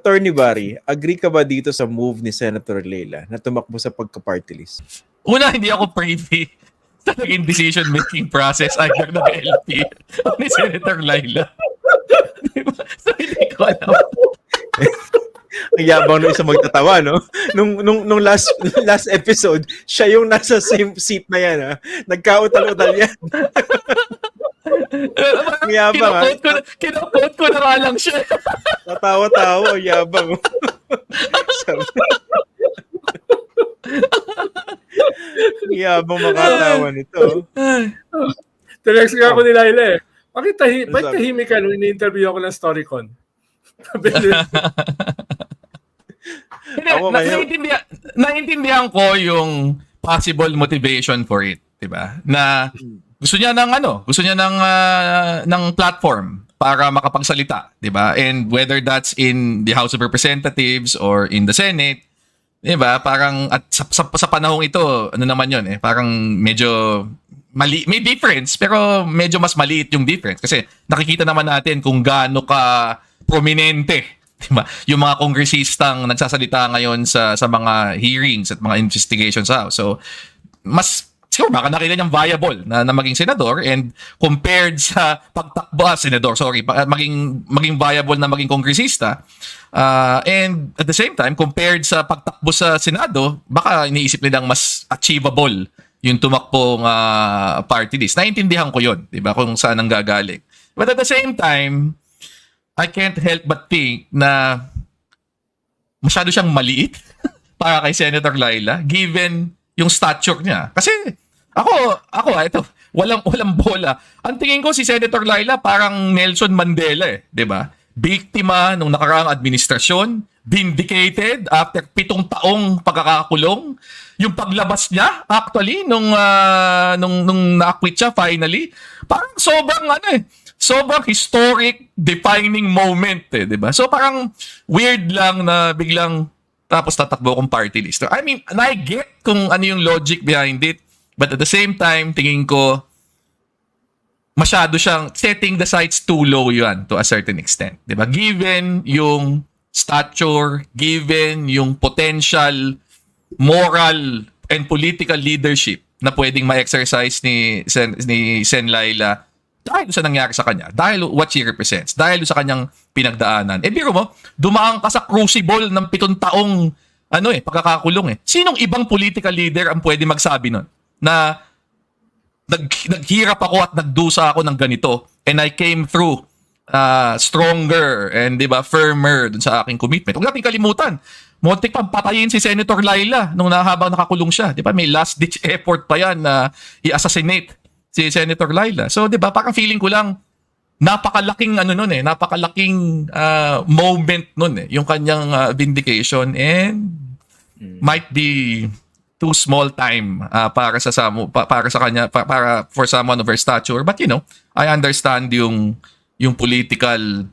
Attorney Barry, agree ka ba dito sa move ni Senator Leila na tumakbo sa pagka-party list? Una, hindi ako privy sa naging decision-making process either ng LP ni Senator Laila. Diba? So, hindi ko alam. Ang yabang ng isang magtatawa, no? Nung, nung, nung last last episode, siya yung nasa same seat na yan, ha? Nagkautal-utal yan. Ang yabang, ha? Kinukot ko, na- kinukot ko na nga lang siya. Tatawa-tawa, ang yabang. Sabi- Ang yabang makatawa nito. Tinext nga ako ni Laila eh. Bakit, tahi, Ano bakit sabi? tahimik ka nung ini-interview ako ng Storycon? Sabi niya, Hindi, Ako na, ngayon- naiintindihan, naiintindihan ko yung possible motivation for it, 'di ba? Na gusto niya ng ano, gusto niya ng ah, ng platform para makapagsalita, 'di ba? And whether that's in the House of Representatives or in the Senate, 'di ba? Parang at sa, sa, sa panahong ito, ano naman 'yon eh, parang medyo mali may difference pero medyo mas maliit yung difference kasi nakikita naman natin kung gaano ka prominente Diba? Yung mga kongresistang nagsasalita ngayon sa sa mga hearings at mga investigations sa. So, mas siguro baka nakita niyang viable na, na maging senador and compared sa pagtakbo, ah, senador, sorry, pa- maging, maging viable na maging kongresista. ah, and at the same time, compared sa pagtakbo sa Senado, baka iniisip nilang mas achievable yung tumakbong ah, party list. Naintindihan ko yun, di ba, kung saan ang gagaling. But at the same time, I can't help but think na masyado siyang maliit para kay Senator Laila given yung stature niya. Kasi ako, ako ah, ito, walang walang bola. Ang tingin ko si Senator Laila parang Nelson Mandela eh, 'di ba? Biktima nung nakaraang administrasyon, vindicated after pitong taong pagkakakulong. Yung paglabas niya actually nung ah, nung nung na-acquit siya finally, parang sobrang ano eh, sobrang historic defining moment eh, 'di ba? So parang weird lang na biglang tapos tatakbo kong party list. I mean, I get kung ano yung logic behind it, but at the same time, tingin ko masyado siyang setting the sights too low yan to a certain extent. ba? Given yung stature, given yung potential moral and political leadership na pwedeng ma-exercise ni Sen, ni Sen Laila dahil sa nangyari sa kanya, dahil what she represents, dahil sa kanyang pinagdaanan. Eh biro mo, dumaan ka sa crucible ng pitong taong ano eh, pagkakakulong eh. Sinong ibang political leader ang pwede magsabi nun na nag, naghirap ako at nagdusa ako ng ganito and I came through uh, stronger and 'di ba firmer dun sa aking commitment. Huwag natin kalimutan. Muntik pang patayin si Senator Laila nung nahabang nakakulong siya. 'Di ba? May last ditch effort pa 'yan na i-assassinate si Senator Laila. So 'di ba? Parang feeling ko lang napakalaking ano nun eh, napakalaking uh, moment nun eh, yung kanyang uh, vindication and might be too small time uh, para sa samo pa- para sa kanya pa- para for someone of her stature but you know I understand yung yung political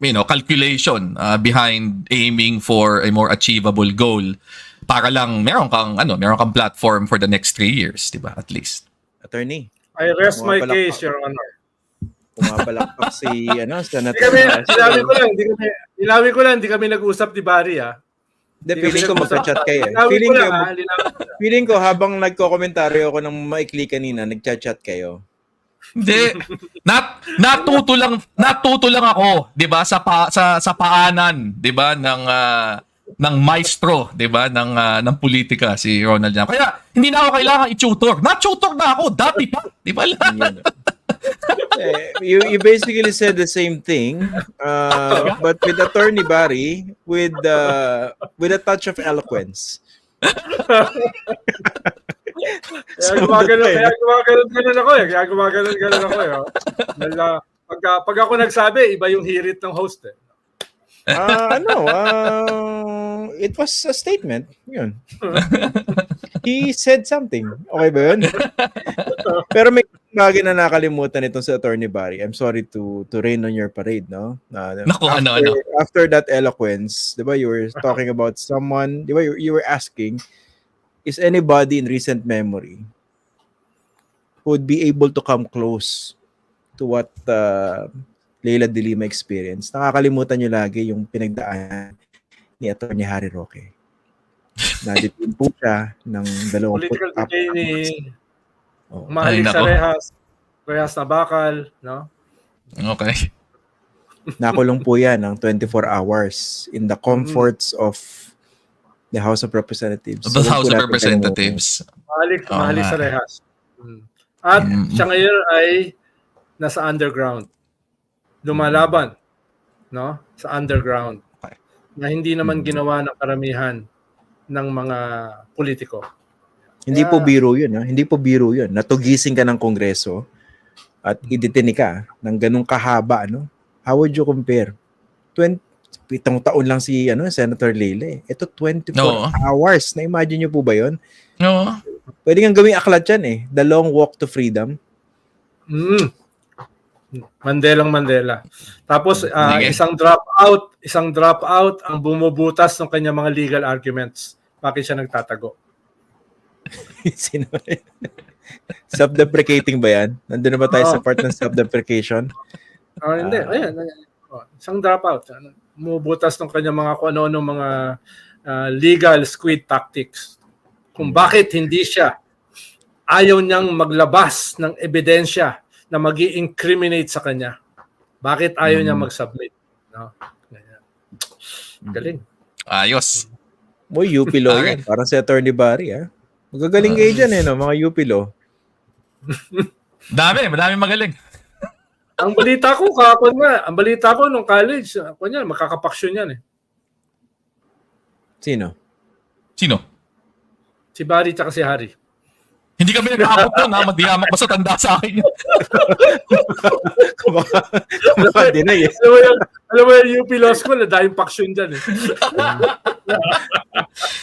you know calculation uh, behind aiming for a more achievable goal para lang meron kang ano meron kang platform for the next three years di ba at least Attorney, I rest my case, Your Honor. pumapalakpak si ano, Hindi Senator kami, Velasquez. sinabi ko lang, hindi kami, sinabi ko lang, hindi kami nag-usap ni Barry, ah. Hindi, feeling ko magka-chat kayo. eh. Feeling ko ah, feeling ko habang nagko-komentaryo ako ng maikli kanina, nagchat-chat kayo. Hindi. Nat natuto lang natuto lang ako, 'di ba, sa pa, sa sa paanan, 'di ba, ng ah, ng maestro, 'di ba, ng ah, ng politika si Ronald Jan. Kaya hindi na ako kailangan i-tutor. Na-tutor na ako dati pa, 'di ba? Eh, you, you basically said the same thing, uh, but with Attorney Barry, with uh, with a touch of eloquence. Kaya gumagano, kaya gumagano ganun ako eh. Kaya gumagano ganun ako eh. Oh. Dahil, ah, pag, pag ako nagsabi, iba yung hirit ng host eh. Uh, ano, uh, it was a statement. Yun. He said something. Okay ba yun? Pero may bagay na nakalimutan itong sa Attorney Barry. I'm sorry to to rain on your parade, no? Uh, Naku, after, ano, ano? After that eloquence, di ba, you were talking about someone, di ba, you, you were asking, is anybody in recent memory who would be able to come close to what uh, Leila de Lima experience, nakakalimutan nyo lagi yung pinagdaan ni Atty. Harry Roque. Naditin po siya ng dalawang Political ni Oh. Mahalig Ay, sa. Rehas, Rehas na bakal, no? Okay. Nakulong po yan ng 24 hours in the comforts of the House of Representatives. The So, House of Representatives. Mahalig, Oo mahalig nga. sa Rehas. Mm. At Mm. siya ngayon ay nasa underground. Lumalaban, no? Sa underground. Okay. Na hindi naman Mm. ginawa ng karamihan ng mga politiko. Hindi Kaya- po biro yun. Ha? Hindi po biro yun. Natugising ka ng Kongreso at iditini ka ng ganung kahaba. Ano? How would you compare? 20, pitong taon lang si ano, Senator Lele. Ito 24 Oo. hours. Na-imagine nyo po ba yun? No. Pwede kang gawing aklat yan eh. The Long Walk to Freedom. Mm. Mandelang Mandela. Tapos ah, Sige. isang drop out, isang drop out ang bumubutas ng kanyang mga legal arguments. Bakit siya nagtatago? Sino? Self-deprecating ba yan? Nandun na ba tayo sa Oo. part ng self-deprecation? Ah, hindi. Ah. Ayan, ayan. Oh, isang drop out. Ano, Bumubutas ng kanyang mga kung ano mga ah, legal squid tactics. Kung bakit hindi siya ayaw niyang maglabas ng ebidensya na mag incriminate sa kanya. Bakit ayaw niya Mm. mag-submit? No? Ganyan. Galing. Ayos. Boy, UP law Okay. yan. Parang si Attorney Barry, ha? Magagaling kayo dyan, eh, no? Mga UP law. Dami, madami magaling. Ang balita ko, kahapon nga, ang balita ko nung college, ako niyan, makakapaksyon yan eh. Sino? Sino? Si Barry tsaka si Harry. Hindi kami nag-aabot doon, ha? Madiyamak basta tanda sa akin. yun. Kumakadinay, eh. alam mo yung, alam mo yung UP Law School, dahil paksyon dyan eh.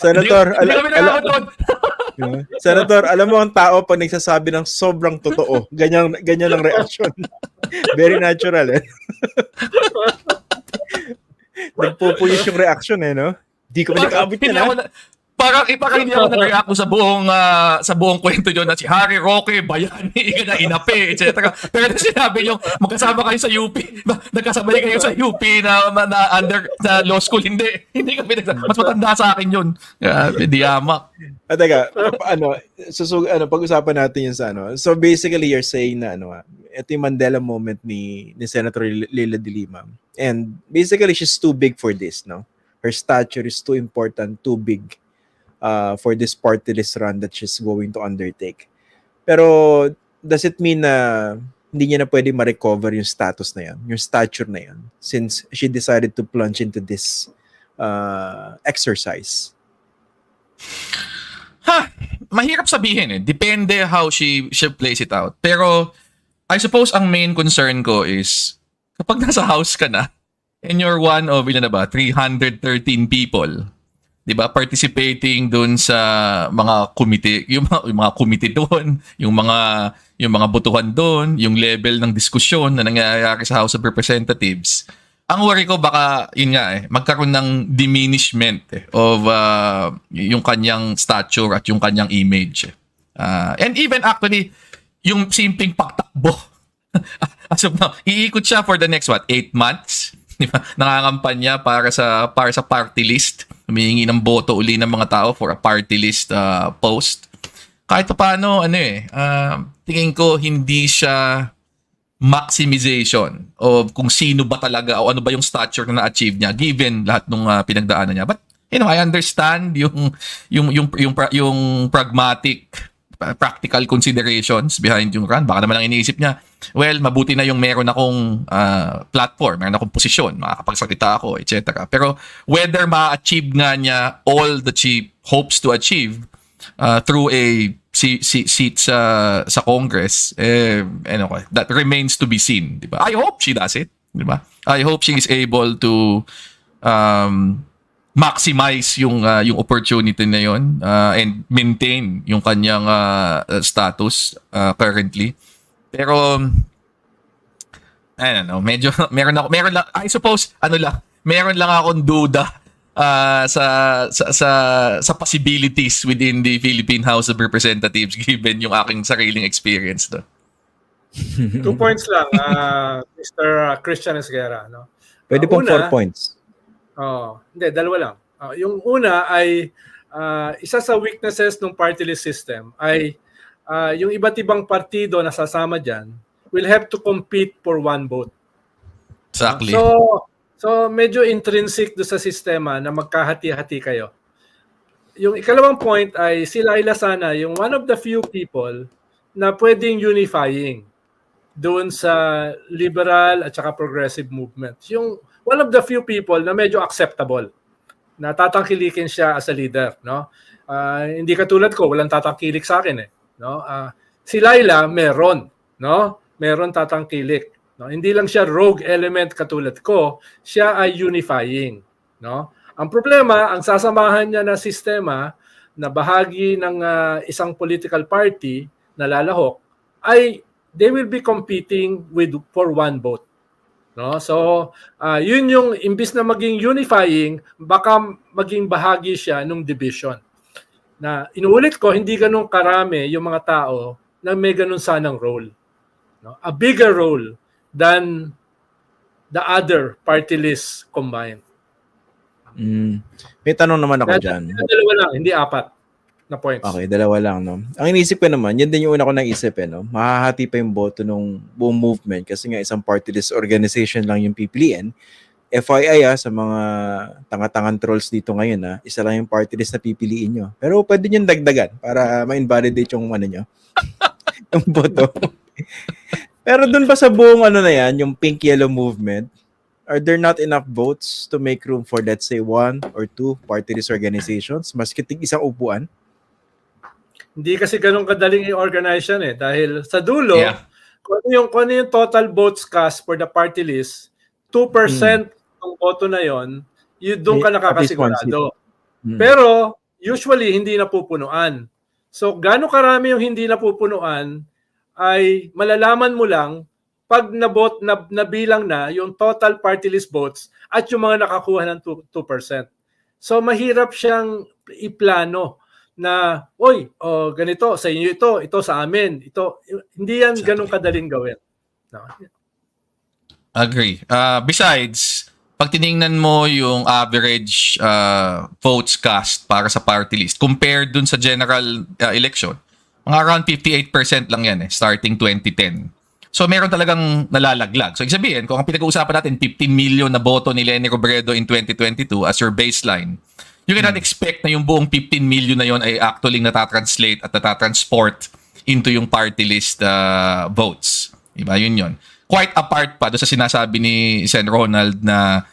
Senator, Hindi, hindi ala- kami ala- nag-aabot doon. Senator, alam mo ang tao pag nagsasabi ng sobrang totoo, ganyan ganyan ang reaksyon. Very natural, eh. Nagpupuyos yung reaction, eh, no? Di ko nakaabot Hindi yan, ako na- Parang, eh, parang hindi ako nag-react sa buong ah, sa buong kwento yun na si Harry Roque, Bayani, na inape, etc. Pero ito sinabi yung magkasama kayo sa UP, ba- nagkasabay kayo sa UP na, na under na law school. Hindi, hindi kami nagsa- Mas matanda sa akin yun. Grabe, diyamak. Ah, teka, ano, susug, ano, pag-usapan natin yun sa ano. So basically, you're saying na ano, ah, ito yung Mandela moment ni, ni Senator Leila de Lima. And basically, she's too big for this, no? Her stature is too important, too big uh, for this party list run that she's going to undertake. Pero does it mean na hindi niya na pwede ma-recover yung status na yan, yung stature na yan, since she decided to plunge into this uh, exercise? Ha, mahirap sabihin eh. Depende how she she plays it out. Pero I suppose ang main concern ko is kapag nasa house ka na and you're one of ilan na ba? 313 people. 'di ba? Participating doon sa mga committee yung mga, yung mga committee doon yung mga yung mga botohan doon yung level ng diskusyon na nangyayari sa House of Representatives ang worry ko baka yun nga eh magkaroon ng diminishment eh, of uh, yung kanyang stature at yung kanyang image eh. Ah, and even actually yung simpleng pagtakbo. As of now iikot siya for the next what 8 months? Di ba? Nangangampanya para sa para sa party list. Humihingi ng boto uli ng mga tao for a party list uh, post. Kahit pa paano ano eh ah, tingin ko hindi siya maximization of kung sino ba talaga o ano ba yung stature na na-achieve niya given lahat ng pinagdaanan niya. But you know, I understand yung yung yung yung, yung pragmatic uh, practical considerations behind yung run. Baka naman ang iniisip niya, well, mabuti na yung meron akong uh, platform, meron akong posisyon, makakapagsalita ako, etc. Pero whether ma-achieve nga niya all that she hopes to achieve uh, through a si, si, seat sa sa Congress eh ano ko that remains to be seen di ba? I hope she does it. Di ba? I hope she is able to um maximize yung uh, yung opportunity na yon uh, and maintain yung kanyang uh, status uh, currently. Pero I don't know, medyo meron ako meron lang I suppose ano lang, meron lang akong duda uh, sa, sa sa sa possibilities within the Philippine House of Representatives given yung aking sariling experience do. Two points lang, ah, Mr. Christian Esguerra. No? Pwede Ah, pong una- 4 points. Oh, hindi, dalawa lang. Ah, yung una ay ah, isa sa weaknesses ng party list system ay ah, yung iba't ibang partido na sasama diyan will have to compete for one vote. Exactly. So, so medyo intrinsic do sa sistema na magkahati-hati kayo. Yung ikalawang point ay si Laila sana yung one of the few people na pwedeng unifying doon sa liberal at saka progressive movement. Yung one of the few people na medyo acceptable na tatangkilikin siya as a leader, no? Ah, hindi katulad ko, walang tatangkilik sa akin eh, no? Ah, si Laila meron, no? Meron tatangkilik, no? Hindi lang siya rogue element katulad ko, siya ay unifying, no? Ang problema, ang sasamahan niya na sistema na bahagi ng ah, isang political party na lalahok ay they will be competing with for one vote. No? So, ah, yun yung imbis na maging unifying, baka maging bahagi siya ng division. Na inuulit ko, hindi ganun karami yung mga tao na may ganun sanang role. No? A bigger role than the other party list combined. Mm. May tanong naman ako Kaya dyan. dalawa lang, hindi apat na points. Okay, dalawa lang, no? Ang inisip ko naman, yan din yung una ko naisip, eh, no? Mahahati pa yung boto ng buong movement kasi nga isang party list organization lang yung pipiliin. FYI ah, sa mga tanga-tangan trolls dito ngayon ah, isa lang yung party list na pipiliin nyo. Pero pwede nyo dagdagan para ma-invalidate yung ano nyo. yung boto. Pero dun ba sa buong ano na yan, yung pink-yellow movement, are there not enough votes to make room for let's say one or two party list organizations? Maski tig isang upuan? Hindi kasi ganun kadaling i-organize yan eh. Dahil sa dulo, Yeah. kung, ano yung, kung ano yung total votes cast for the party list, 2% ng boto na yon, yun doon ka Hmm. Nakakasigurado. Mm. Pero usually hindi napupunuan. So gaano karami yung hindi napupunuan ay malalaman mo lang pag nabot na nabilang na yung total party list votes at yung mga nakakuha ng 2%. 2%. So mahirap siyang iplano na oy, oh, ganito sa inyo ito, ito sa amin, ito hindi yan ganun kadaling gawin. No. Agree. Uh, besides, pag tiningnan mo yung average uh, votes cast para sa party list compared dun sa general uh, election, mga around 58% lang yan eh, starting 2010. So meron talagang nalalaglag. So ibig sabihin, kung ang pinag-uusapan natin 15 million na boto ni Lenny Robredo in 2022 as your baseline, you cannot expect na yung buong 15 million na yon ay actually natatranslate at natatransport into yung party list uh, votes. Diba? Yun yun. Quite apart pa do sa sinasabi ni Sen Ronald na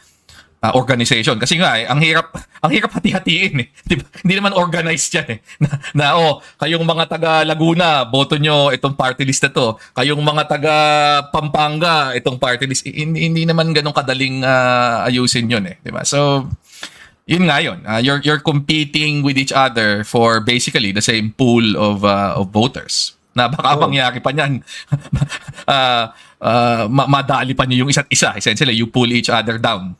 uh, organization. Kasi nga, eh, ang hirap, ang hirap hati-hatiin eh. Di ba? Hindi naman organized yan eh. Na, na oh, kayong mga taga Laguna, boto nyo itong party list na to. Kayong mga taga Pampanga, itong party list. Eh, Hindi, hindi naman ganun kadaling ah, ayusin yun eh. Di ba? So, yun nga yun. Ah, you're, you're competing with each other for basically the same pool of, ah, of voters. Na baka mangyari pa niyan. ah ma- madali pa niyo yung isa't isa. Essentially, you pull each other down.